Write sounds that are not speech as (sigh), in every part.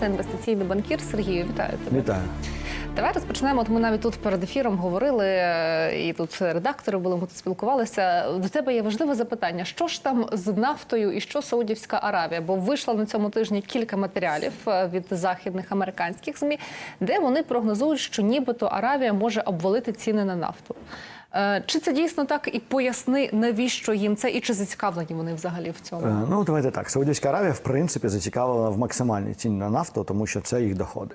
Це інвестиційний банкір Сергію. Вітаю тебе. Вітаю. Давай розпочнемо. От ми навіть тут перед ефіром говорили, е, і тут редактори були, ми тут спілкувалися. До тебе є важливе запитання: що ж там з нафтою і що Саудівська Аравія? Бо вийшло на цьому тижні кілька матеріалів е, від західних американських змі, де вони прогнозують, що нібито Аравія може обвалити ціни на нафту. Е, Чи це дійсно так? І поясни, навіщо їм це, і чи зацікавлені вони взагалі в цьому? Е, Ну, давайте так. Саудівська Аравія, в принципі, зацікавлена в максимальній ціні на нафту, тому що це їх доходи.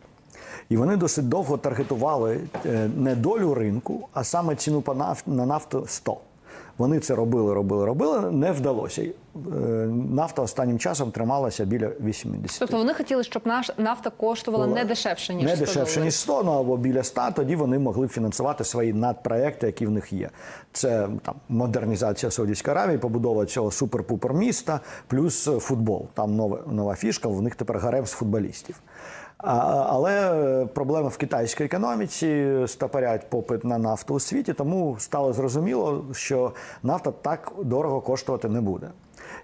І вони досить довго таргетували е, не долю ринку, а саме ціну на нафту 100. Вони це робили, робили, робили. Не вдалося. Е, Нафта останнім часом трималася біля 80. Тобто вони хотіли, щоб наш нафта коштувала не дешевше ніж не 100 дешевше ніж 100, ну або біля 100, тоді вони могли б фінансувати свої надпроекти, які в них є. Це там модернізація Саудівської Аравії, побудова цього супер-пупер міста, плюс футбол. Там нова, нова фішка. В них тепер гарем з футболістів. Але проблеми в китайській економіці стопорять попит на нафту у світі, тому стало зрозуміло, що нафта так дорого коштувати не буде.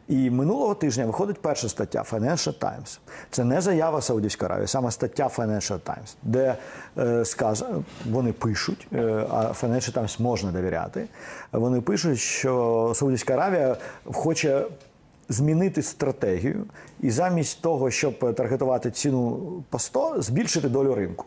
І минулого тижня виходить перша стаття Financial Times. Це не заява Саудівської Аравії, саме стаття Financial Times, де е, сказано, вони пишуть, е, а Financial Times можна довіряти. Вони пишуть, що Саудівська Аравія хоче змінити стратегію і замість того, щоб таргетувати ціну по 100, збільшити долю ринку.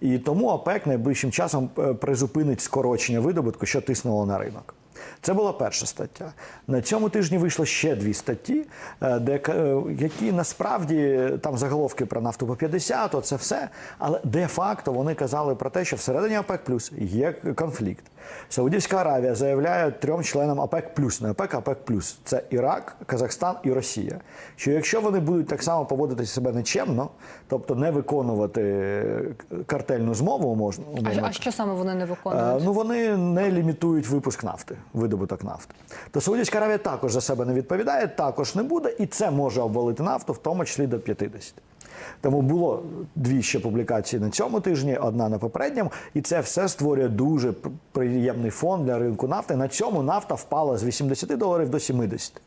І тому ОПЕК найближчим часом е, призупинить скорочення видобутку, що тиснуло на ринок. Це була перша стаття. На цьому тижні вийшло ще дві статті, е, де, е, які насправді там заголовки про нафту по 50, оце все. Але де-факто вони казали про те, що всередині ОПЕК плюс є конфлікт. Саудівська Аравія заявляє трьом членам ОПЕК плюс, не ОПЕК, а ОПЕК плюс. Це Ірак, Казахстан і Росія. Що якщо вони будуть так само поводити себе нечемно, тобто не виконувати картельну змову, можна А, умовно а що саме вони не Е, виконують? Ну вони не лімітують випуск нафти, видобуток нафти. То Саудівська Аравія також за себе не відповідає, також не буде, і це може обвалити нафту, в тому числі до 50. Тому було дві ще публікації на цьому тижні, одна на попередньому, і це все створює дуже приємний фон для ринку нафти. На цьому нафта впала з 80 доларів до 70.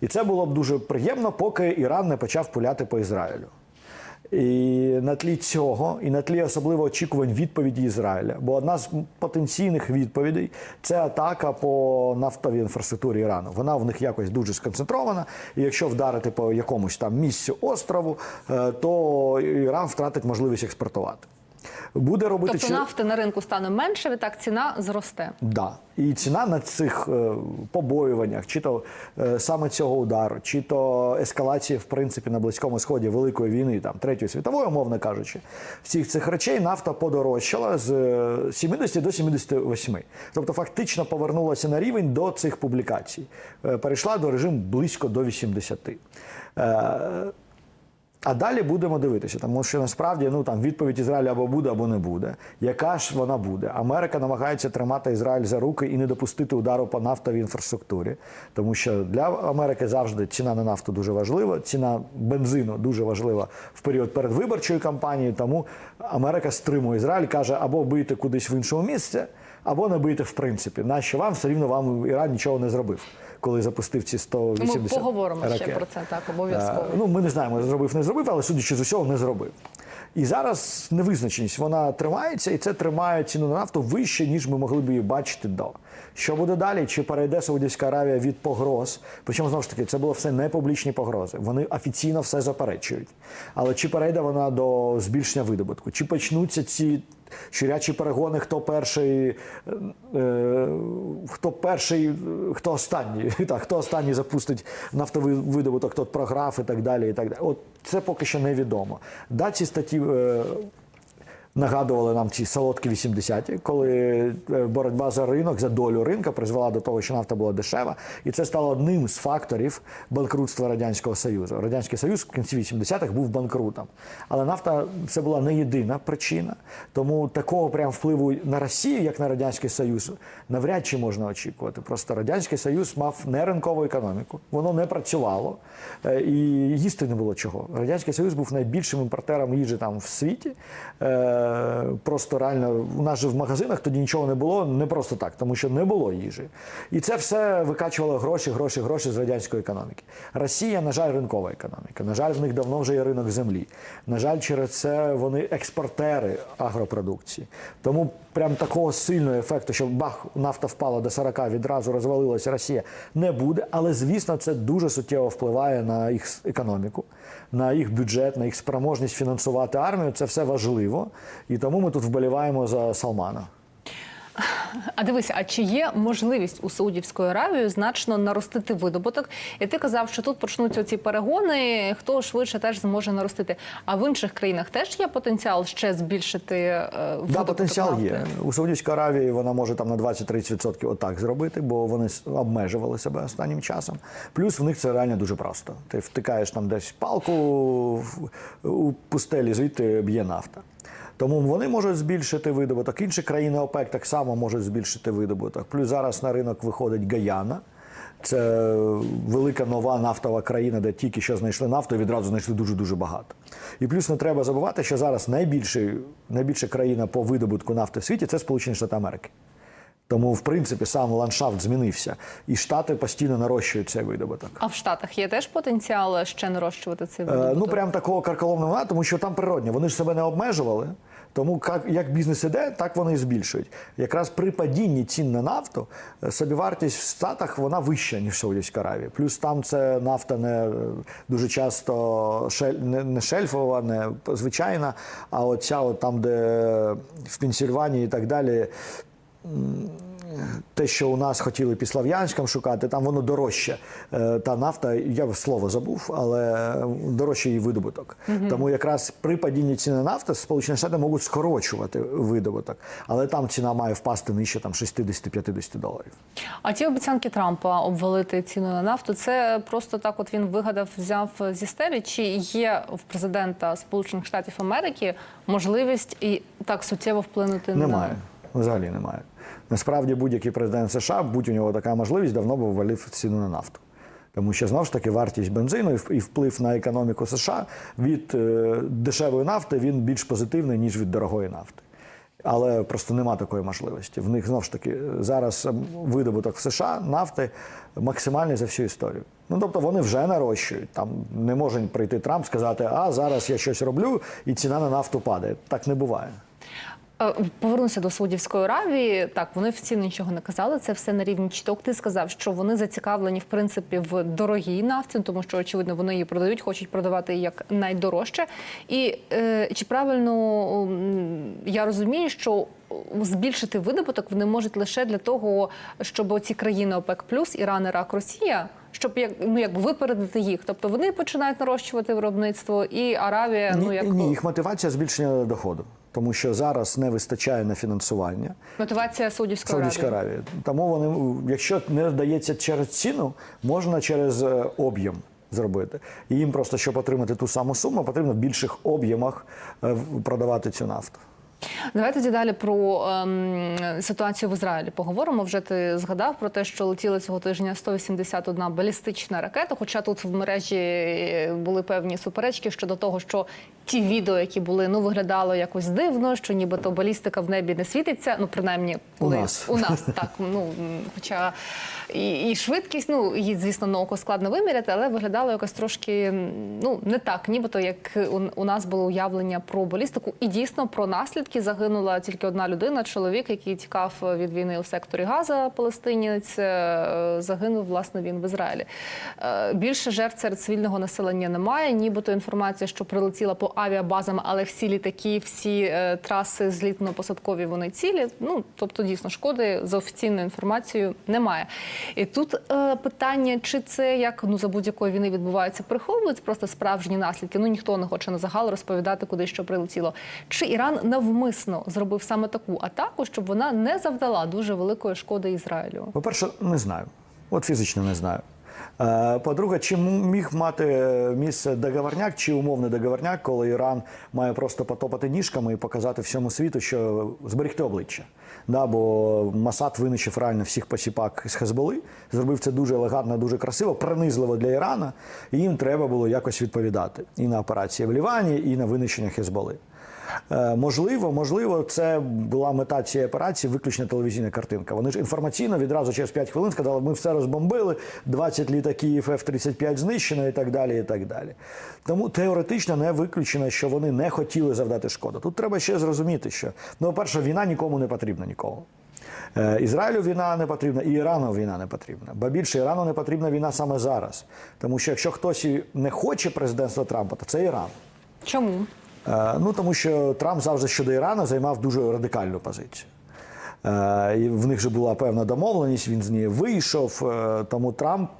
І це було б дуже приємно, поки Іран не почав пуляти по Ізраїлю. І на тлі цього, і на тлі особливо очікувань відповіді Ізраїля. Бо одна з потенційних відповідей це атака по нафтовій інфраструктурі Ірану. Вона в них якось дуже сконцентрована. І якщо вдарити по якомусь там місцю острову, е, то Іран втратить можливість експортувати. Буде робити Тобто чи- нафти на ринку стане менше, відтак ціна зросте. Да. І ціна на цих е, побоюваннях, чи то е, саме цього удару, чи то ескалації, в принципі, на Близькому Сході Великої війни, там Третьої світової, умовно кажучи, всіх цих речей нафта подорожчала з е, 70 до 78. Тобто, фактично повернулася на рівень до цих публікацій. Е, перейшла до режиму близько до 80. А далі будемо дивитися, тому що насправді ну там відповідь Ізраїля або буде, або не буде. Яка ж вона буде? Америка намагається тримати Ізраїль за руки і не допустити удару по нафтовій інфраструктурі, тому що для Америки завжди ціна на нафту дуже важлива, ціна бензину дуже важлива в період передвиборчої кампанії. Тому Америка стримує Ізраїль, каже або бийте кудись в іншому місці, або не бийте в принципі. Нащо вам все рівно вам Іран нічого не зробив, коли запустив ці 180 Ми поговоримо ще про це так обов'язково. Е, Ну, ми не знаємо, зробив, не зробив, але судячи з усього, не зробив. І зараз невизначеність вона тримається, і це тримає ціну на нафту вище, ніж ми могли б її бачити до. Що буде далі? Чи перейде Саудівська Аравія від погроз? Причому знову ж таки, це було все не публічні погрози. Вони офіційно все заперечують. Але чи перейде вона до збільшення видобутку? Чи почнуться ці щурячі перегони, хто перший, е, хто перший, е, хто останній? (laughs) Так, хто останній запустить нафтовий видобуток, хто програв і так далі. І так далі. От це поки що невідомо. Да, ці статті. Е, Нагадували нам ці солодкі 80-ті, коли е, боротьба за ринок, за долю ринка призвела до того, що нафта була дешева, і це стало одним з факторів банкрутства радянського союзу. Радянський союз в кінці 80-х був банкрутом, але нафта це була не єдина причина. Тому такого прям впливу на Росію, як на радянський союз, навряд чи можна очікувати. Просто радянський союз мав не ринкову економіку, воно не працювало е, і їсти не було чого. Радянський Союз був найбільшим імпортером їжі там в світі. Е, просто реально у нас же в магазинах тоді нічого не було, не просто так, тому що не було їжі. І це все викачувало гроші, гроші, гроші з радянської економіки. Росія, на жаль, ринкова економіка. На жаль, в них давно вже є ринок землі. На жаль, через це вони експортери агропродукції. Тому прям такого сильного ефекту, що бах, нафта впала до 40, відразу розвалилася Росія, не буде. Але звісно, це дуже суттєво впливає на їх економіку, на їх бюджет, на їх спроможність фінансувати армію. Це все важливо. І тому ми тут вболіваємо за Салмана. А дивися, а чи є можливість у Саудівської Аравії значно наростити видобуток? І ти казав, що тут почнуться ці перегони, хто швидше теж зможе наростити. А в інших країнах теж є потенціал ще збільшити е, видобуток Да, потенціал нафти? є. У Саудівській Аравії вона може там на 20-30% отак зробити, бо вони обмежували себе останнім часом. Плюс в них це реально дуже просто. Ти втикаєш там десь палку у пустелі, звідти б'є нафта. Тому вони можуть збільшити видобуток. Інші країни ОПЕК так само можуть збільшити видобуток. Плюс зараз на ринок виходить Гаяна. Це велика нова нафтова країна, де тільки що знайшли нафту і відразу знайшли дуже дуже багато. І плюс не треба забувати, що зараз найбільша країна по видобутку нафти в світі це Сполучені Штати Америки. Тому, в принципі, сам ландшафт змінився, і штати постійно нарощують цей видобуток. А в Штатах є теж потенціал ще нарощувати цей Е. Ну прям такого карколомного тому що там природне. Вони ж себе не обмежували. Тому як, бізнес іде, так вони і збільшують. Якраз при падінні цін на нафту е, собівартість в Штатах вона вища, ніж в Саудівській Аравії. Плюс там це нафта не е, дуже часто шель, не, шельфова, не звичайна, а оця от там, де в Пенсільванії і так далі. Те, що у нас хотіли під Слов'янськом шукати, там воно дорожче. Е, Та нафта, я слово забув, але дорожче її видобуток. Тому якраз при падінні ціни нафти Сполучені Штати можуть скорочувати видобуток, але там ціна має впасти нижче там 60-50 доларів. А ті обіцянки Трампа обвалити ціну на нафту, це просто так, от він вигадав, взяв зі стелі. Чи є в президента Сполучених Штатів Америки можливість і так суттєво вплинути Немає. на Взагалі немає. Насправді будь-який президент США, будь у нього така можливість, давно б ввалив ціну на нафту. Тому що знову ж таки вартість бензину і вплив на економіку США від е, дешевої нафти він більш позитивний, ніж від дорогої нафти. Але просто нема такої можливості. В них знову ж таки зараз ем, видобуток в США нафти максимальний за всю історію. Ну тобто вони вже нарощують. Там не може прийти Трамп сказати, а зараз я щось роблю, і ціна на нафту падає. Так не буває. Е, Повернуся до Саудівської Аравії. Так, вони офіційно нічого не казали. Це все на рівні чіток. Ти сказав, що вони зацікавлені в принципі в дорогій нафті, тому що очевидно вони її продають, хочуть продавати як найдорожче. І е, чи правильно я розумію, що збільшити видобуток вони можуть лише для того, щоб ці країни ОПЕК плюс Іран, Ірак, Росія. Щоб як ну якби випередити їх, тобто вони починають нарощувати виробництво, і Аравія ну як ні, їх мотивація збільшення доходу, тому що зараз не вистачає на фінансування мотивація Саудівської Саудівської Аравії. Аравії. Тому вони, якщо не вдається через ціну, можна через е, об'єм зробити. І їм просто, щоб отримати ту саму суму, потрібно в більших об'ємах е, продавати цю нафту. Давай тоді далі про ем, ситуацію в Ізраїлі поговоримо. Вже ти згадав про те, що летіла цього тижня 181 балістична ракета. Хоча тут в мережі е, були певні суперечки щодо того, що ті відео, які були, ну виглядало якось дивно, що нібито балістика в небі не світиться. Ну принаймні, коли нас. у нас так. Ну хоча і, і швидкість, ну її, звісно, на око складно виміряти, але виглядало якось трошки ну не так, нібито як у, у нас було уявлення про балістику, і дійсно про наслідки загинула тільки одна людина, чоловік, який тікав від війни у секторі Газа, палестинець, е, загинув власне він в Ізраїлі. Е, Більше жертв серед цивільного населення немає. Нібито інформація, що прилетіла по авіабазам, але всі літаки, всі е, траси злітно-посадкові вони цілі. Ну тобто, дійсно, шкоди за офіційною інформацією немає. І тут е, питання, чи це як ну за будь-якої війни відбувається, приховують просто справжні наслідки. Ну ніхто не хоче на загал розповідати, куди що прилетіло. Чи Іран навмисно зробив саме таку атаку, щоб вона не завдала дуже великої шкоди Ізраїлю? По-перше, не знаю. От фізично не знаю. Е, По-друге, чи міг мати місце договорняк чи умовний договорняк, коли Іран має просто потопати ніжками і показати всьому світу, що зберегти обличчя. Да, бо Масад винищив реально всіх посіпак з Хезболи, зробив це дуже елегантно, дуже красиво, пронизливо для Ірана, і їм треба було якось відповідати і на операції в Лівані, і на винищення Хезболи. Е, Можливо, можливо, це була мета цієї операції виключно телевізійна картинка. Вони ж інформаційно відразу через 5 хвилин сказали, ми все розбомбили, 20 літаків F-35 знищено і так далі. і так далі. Тому теоретично не виключено, що вони не хотіли завдати шкоду. Тут треба ще зрозуміти, що ну, по-перше, війна нікому не потрібна нікому. Е, Ізраїлю війна не потрібна, і Ірану війна не потрібна. Ба більше Ірану не потрібна війна саме зараз. Тому що якщо хтось не хоче президентства Трампа, то це Іран. Чому? Е, Ну тому що Трамп завжди щодо Ірану займав дуже радикальну позицію. Е, І в них же була певна домовленість, він з неї вийшов. е, Тому Трамп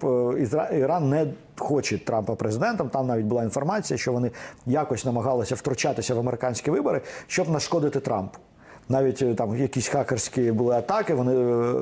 Іран не хоче Трампа президентом. Там навіть була інформація, що вони якось намагалися втручатися в американські вибори, щоб нашкодити Трампу. Навіть е, там якісь хакерські були атаки. Вони е,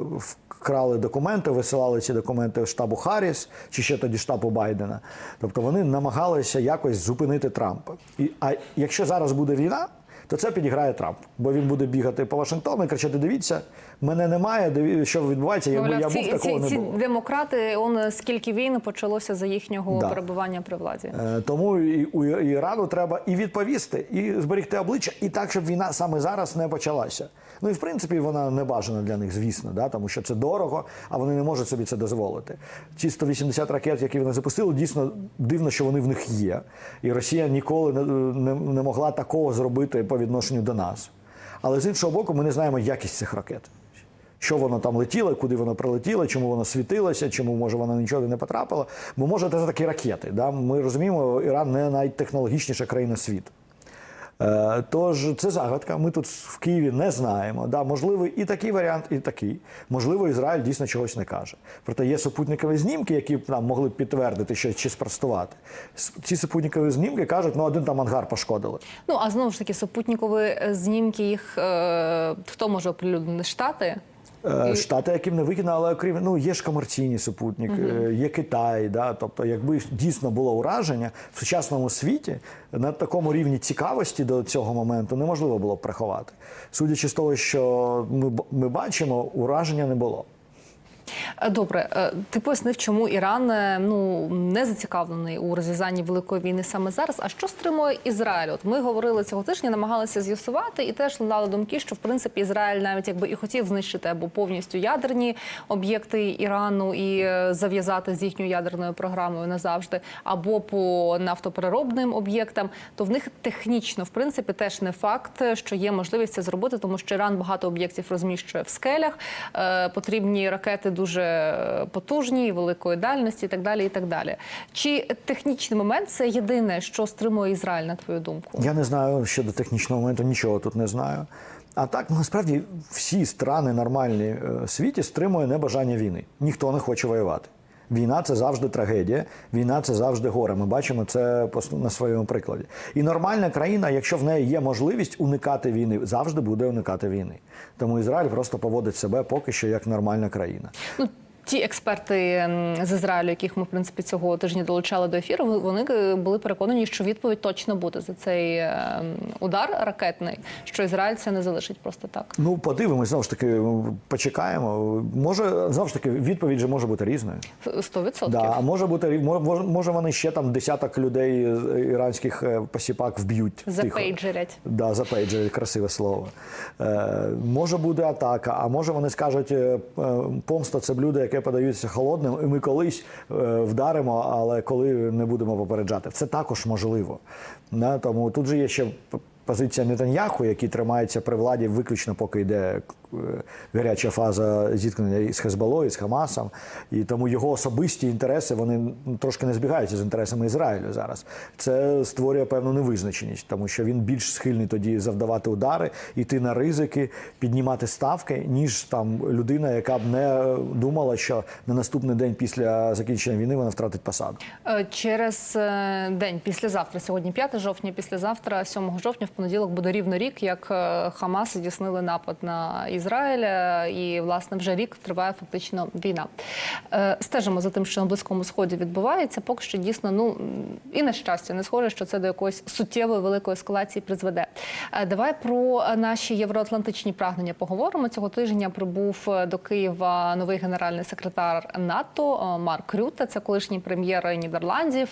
вкрали документи, висилали ці документи штабу Харріс чи ще тоді штабу Байдена. Тобто вони намагалися якось зупинити Трампа. І, а якщо зараз буде війна, то це підіграє Трамп, бо він буде бігати по Вашингтону і кричати: дивіться, мене немає, що відбувається, якби я був, ці, такого ці, не ці було. демократи, он скільки війн почалося за їхнього Да. перебування при владі. Е, Тому і у Ірану треба і відповісти, і зберегти обличчя, і так, щоб війна саме зараз не почалася. Ну і в принципі вона не бажана для них, звісно, да, тому що це дорого, а вони не можуть собі це дозволити. Ці 180 ракет, які вони запустили, дійсно дивно, що вони в них є. І Росія ніколи не, не, не могла такого зробити по відношенню до нас. Але з іншого боку, ми не знаємо якість цих ракет. Що воно там летіло, куди воно прилетіло, чому воно світилося, чому може воно нічого не потрапило. Бо може це такі ракети. Да? Ми розуміємо, Іран не найтехнологічніша країна світу. Е, Тож це загадка. Ми тут в Києві не знаємо. Да, можливо, і такий варіант, і такий. Можливо, Ізраїль дійсно чогось не каже. Проте є супутникові знімки, які б нам могли б підтвердити що, чи спростувати. Ці супутникові знімки кажуть, ну один там ангар пошкодили. Ну а знову ж таки, супутникові е, знімки їх е, хто може оприлюднити штати? Е, Штати, яким не вигідно, але окрім ну є ж комерційні супутник, угу. є Китай. Да, тобто, якби дійсно було ураження в сучасному світі на такому рівні цікавості до цього моменту неможливо було б приховати. Судячи з того, що ми, ми бачимо, ураження не було. Е, Добре, е, ти пояснив, чому Іран е, ну не зацікавлений у розв'язанні великої війни саме зараз. А що стримує Ізраїль? От ми говорили цього тижня, намагалися з'ясувати, і теж лунали думки, що в принципі Ізраїль навіть якби і хотів знищити або повністю ядерні об'єкти Ірану і зав'язати з їхньою ядерною програмою назавжди, або по нафтопереробним об'єктам, то в них технічно в принципі теж не факт, що є можливість це зробити, тому що Іран багато об'єктів розміщує в скелях. Потрібні ракети дуже е, потужні, великої дальності, і так далі. І так далі. Чи технічний момент це єдине, що стримує Ізраїль, на твою думку? Я не знаю щодо технічного моменту, нічого тут не знаю. А так, ну, насправді, всі страни нормальні е, світі стримує небажання війни. Ніхто не хоче воювати. Війна це завжди трагедія, війна це завжди горе. Ми бачимо це на своєму прикладі. І нормальна країна, якщо в неї є можливість уникати війни, завжди буде уникати війни. Тому Ізраїль просто поводить себе поки що як нормальна країна. Ну, ті експерти з Ізраїлю, яких ми в принципі цього тижня долучали до ефіру, вони е, були переконані, що відповідь точно буде за цей е, удар ракетний, що Ізраїль це не залишить просто так. Ну, подивимось, знову ж таки, почекаємо. Може, знову ж таки, відповідь же може бути різною. Сто відсотків. Да, а може бути може, може вони ще там десяток людей іранських е, посіпак вб'ють. Запейджерять. Да, запейджерять, красиве слово. Е, може буде атака, а може вони скажуть, помста це блюдо, яке подається холодним, і ми колись е, вдаримо, але коли не будемо попереджати. Це також можливо. Тому тут же є ще позиція Нетаньяху, який тримається при владі виключно, поки йде е, гаряча фаза зіткнення із Хезболою, з Хамасом. І тому його особисті інтереси вони трошки не збігаються з інтересами Ізраїлю зараз. Це створює певну невизначеність, тому що він більш схильний тоді завдавати удари, йти на ризики, піднімати ставки, ніж там людина, яка б не думала, що на наступний день після закінчення війни вона втратить посаду. Е, Через е, день післязавтра, сьогодні 5 жовтня, післязавтра, 7 жовтня, в понеділок буде рівно рік, як е, Хамас здійснили напад на Ізраїль, е, і власне вже рік триває фактично війна. Е, Стежимо за тим, що на близькому сході відбувається. Поки що дійсно, ну і на щастя, не схоже, що це до якоїсь суттєвої великої ескалації призведе. Давай про наші євроатлантичні прагнення поговоримо. Цього тижня прибув до Києва новий генеральний секретар НАТО Марк Рюте. Це колишній прем'єр Нідерландів,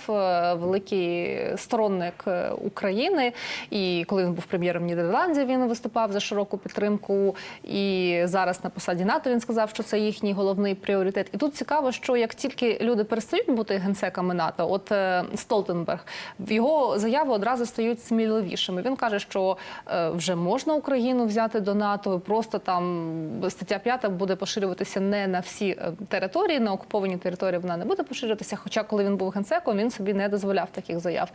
великий сторонник України і коли він був прем'єром Нідерландів, він виступав за широку підтримку. І зараз на посаді НАТО він сказав, що це їхній головний пріоритет. І тут цікаво, що як тільки люди перестають бути генсеками НАТО, от е, Столтенберг, його заяви одразу стають сміливішими. Він каже, що е, вже можна Україну взяти до НАТО, просто там стаття 5 буде поширюватися не на всі е, території, на окуповані території вона не буде поширюватися. Хоча, коли він був генсеком, він собі не дозволяв таких заяв.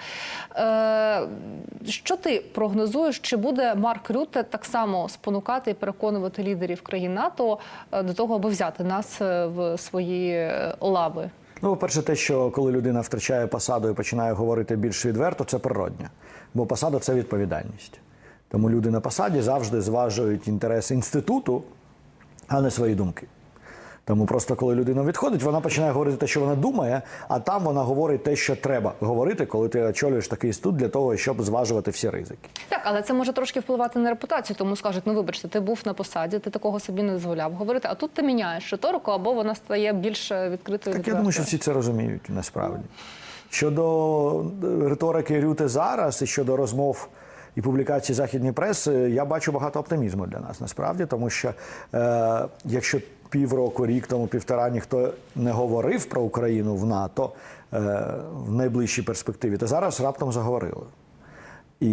Що ти прогнозуєш? Чи буде Марк Рютте так само спонукати і переконувати лідерів країн НАТО е, до того, аби взяти нас е, в свої е, лави? Ну, по-перше, те, що коли людина втрачає посаду і починає говорити більш відверто, це природньо. Бо посада це відповідальність. Тому люди на посаді завжди зважують інтереси інституту, а не свої думки. Тому просто коли людина відходить, вона починає говорити те, що вона думає, а там вона говорить те, що треба говорити, коли ти очолюєш такий інститут для того, щоб зважувати всі ризики. Так, але це може трошки впливати на репутацію, тому скажуть: ну вибачте, ти був на посаді, ти такого собі не дозволяв говорити. А тут ти міняєш риторику, або вона стає більш е, відкритою. Так я думаю, що всі це розуміють насправді. Щодо риторики Рюти зараз і щодо розмов і публікацій західної преси, я бачу багато оптимізму для нас насправді, тому що е, якщо півроку, рік тому, півтора ніхто не говорив про Україну в НАТО е, в найближчій перспективі, то зараз раптом заговорили. І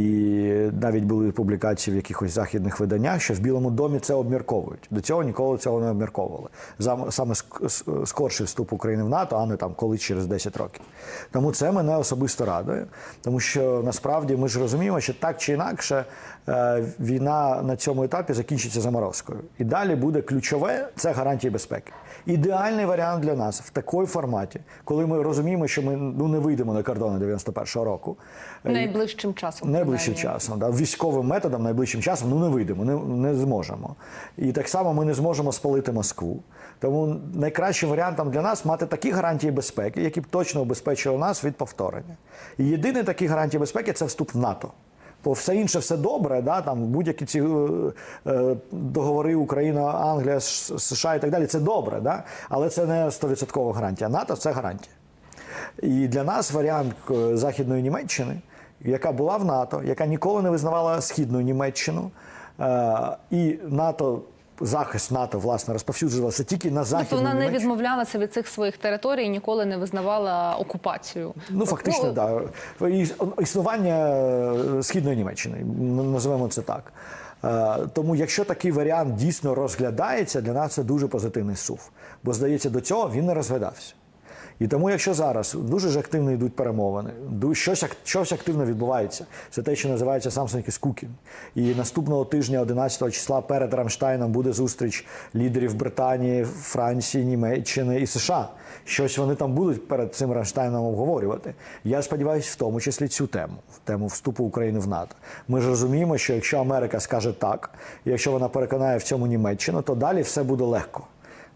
навіть були публікації в якихось західних виданнях, що в Білому домі це обмірковують. До цього ніколи цього не обмірковували. Саме скорший вступ України в НАТО, а не там колись через 10 років. Тому це мене особисто радує, тому що насправді ми ж розуміємо, що так чи інакше е, війна на цьому етапі закінчиться заморозкою. І далі буде ключове це гарантії безпеки. Ідеальний варіант для нас в такій форматі, коли ми розуміємо, що ми ну не вийдемо на кордони 91-го року. е, найближчим часом. Найближчим часом, да, військовим методом, найближчим часом ну не вийдемо, не, не зможемо. І так само ми не зможемо спалити Москву. Тому найкращим варіантом для нас мати такі гарантії безпеки, які б точно обезпечили нас від повторення. І єдиний такий гарантій безпеки це вступ в НАТО. Бо все інше все добре, да, там будь-які ці е, е, договори Україна, Англія, США і так далі. Це добре, да? але це не 100% гарантія. НАТО це гарантія. І для нас варіант е, Західної Німеччини, яка була в НАТО, яка ніколи не визнавала Східну Німеччину, е, і НАТО, захист НАТО, власне, розповсюджувався тільки на Західну Тобто вона не відмовлялася від цих своїх територій і ніколи не визнавала окупацію. Ну, фактично, так. Да. Існування е, Східної Німеччини, називаємо це так. Е, Тому, якщо такий варіант дійсно розглядається, для нас це дуже позитивний сув. Бо, здається, до цього він не розглядався. І тому, якщо зараз дуже ж активно йдуть перемовини, щось, щось активно відбувається, це те, що називається самсоньки скукін. І наступного тижня, 11 числа, перед Рамштайном буде зустріч лідерів Британії, Франції, Німеччини і США. Щось вони там будуть перед цим Рамштайном обговорювати. Я сподіваюся, в тому числі цю тему, тему вступу України в НАТО. Ми ж розуміємо, що якщо Америка скаже так, якщо вона переконає в цьому Німеччину, то далі все буде легко.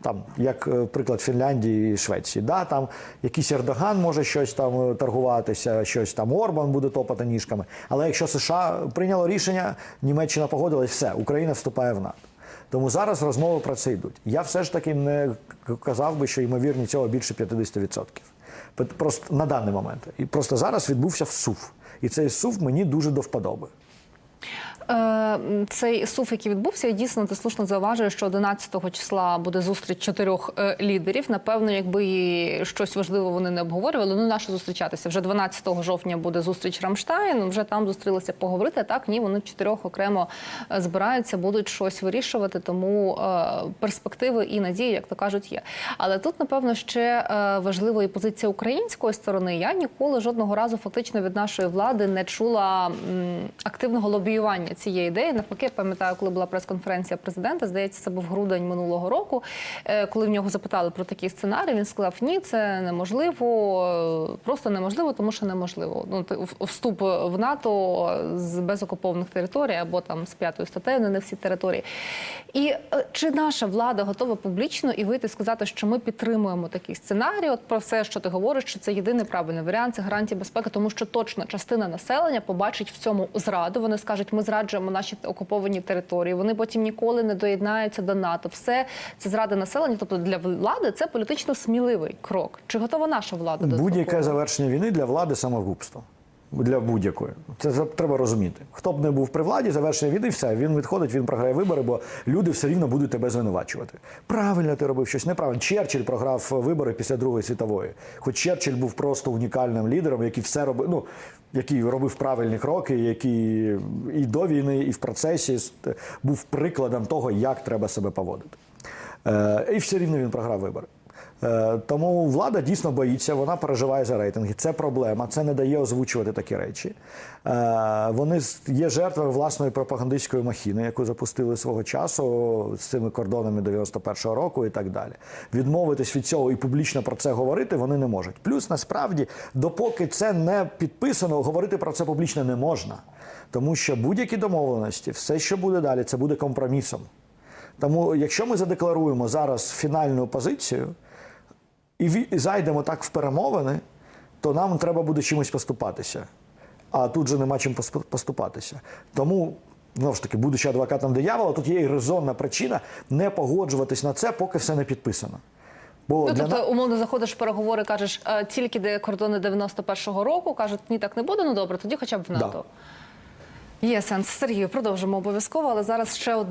Там, як е, приклад Фінляндії і Швеції, да, там якийсь Ердоган може щось там е, торгуватися, щось там Орбан буде топати ніжками. Але якщо США прийняло рішення, Німеччина погодилась, все, Україна вступає в НАТО. Тому зараз розмови про це йдуть. Я все ж таки не казав би, що ймовірність цього більше 50%. Просто на даний момент. І просто зараз відбувся всув. І цей сув мені дуже до вподоби. Е, Цей суф, який відбувся, дійсно ти слушно зауважуєш, що 11 числа буде зустріч чотирьох е, лідерів. Напевно, якби щось важливе вони не обговорювали, ну наше зустрічатися. Вже 12 жовтня буде зустріч Рамштайн. Вже там зустрілися поговорити. Так ні, вони чотирьох окремо е, збираються, будуть щось вирішувати. Тому перспективи і надії, як то кажуть, є. Але тут, напевно, ще важлива і позиція української сторони. Я ніколи жодного разу фактично від нашої влади не чула активного лобіювання цієї ідеї. Навпаки, я пам'ятаю, коли була прес-конференція президента, здається, це був грудень минулого року. е, Коли в нього запитали про такий сценарій, він сказав: ні, це неможливо, е, просто неможливо, тому що неможливо. Ну вступ в НАТО з безокупованих територій або там з п'ятою статтею на не всі території. І е, чи наша влада готова публічно і вийти сказати, що ми підтримуємо такий сценарій? От про все, що ти говориш, що це єдиний правильний варіант, це гарантія безпеки, тому що точно частина населення побачить в цьому зраду. Вони скажуть, ми зраджуємо наші окуповані території. Вони потім ніколи не доєднаються до НАТО. Все це зради населення. Тобто для влади це політично сміливий крок. Чи готова наша влада до Будь-яке завершення війни для влади самогубство. Для будь-якої. Це треба розуміти. Хто б не був при владі, завершення війни, все, він відходить, він програє вибори, бо люди все рівно будуть тебе звинувачувати. Правильно ти робив щось неправильно. Черчилль програв вибори після Другої світової. Хоч Черчилль був просто унікальним лідером, який все робив, ну, який робив правильні кроки, який і до війни, і в процесі був прикладом того, як треба себе поводити. Е, і все рівно він програв вибори. Е, Тому влада дійсно боїться, вона переживає за рейтинги. Це проблема, це не дає озвучувати такі речі. Е, Вони є жертвами власної пропагандистської махіни, яку запустили свого часу з цими кордонами 91-го року і так далі. Відмовитись від цього і публічно про це говорити вони не можуть. Плюс насправді, допоки це не підписано, говорити про це публічно не можна. Тому що будь-які домовленості, все, що буде далі, це буде компромісом. Тому, якщо ми задекларуємо зараз фінальну позицію і зайдемо так в перемовини, то нам треба буде чимось поступатися. А тут же нема чим поступатися. Тому, знову ж таки, будучи адвокатом диявола, тут є і резонна причина не погоджуватись на це, поки все не підписано. Бо Ну, для тобто, умовно заходиш в переговори, кажеш, «Е, тільки де кордони 91-го року, кажуть, ні, так не буде, ну добре, тоді хоча б в НАТО. Є сенс. Сергію, продовжимо обов'язково, але зараз ще одне.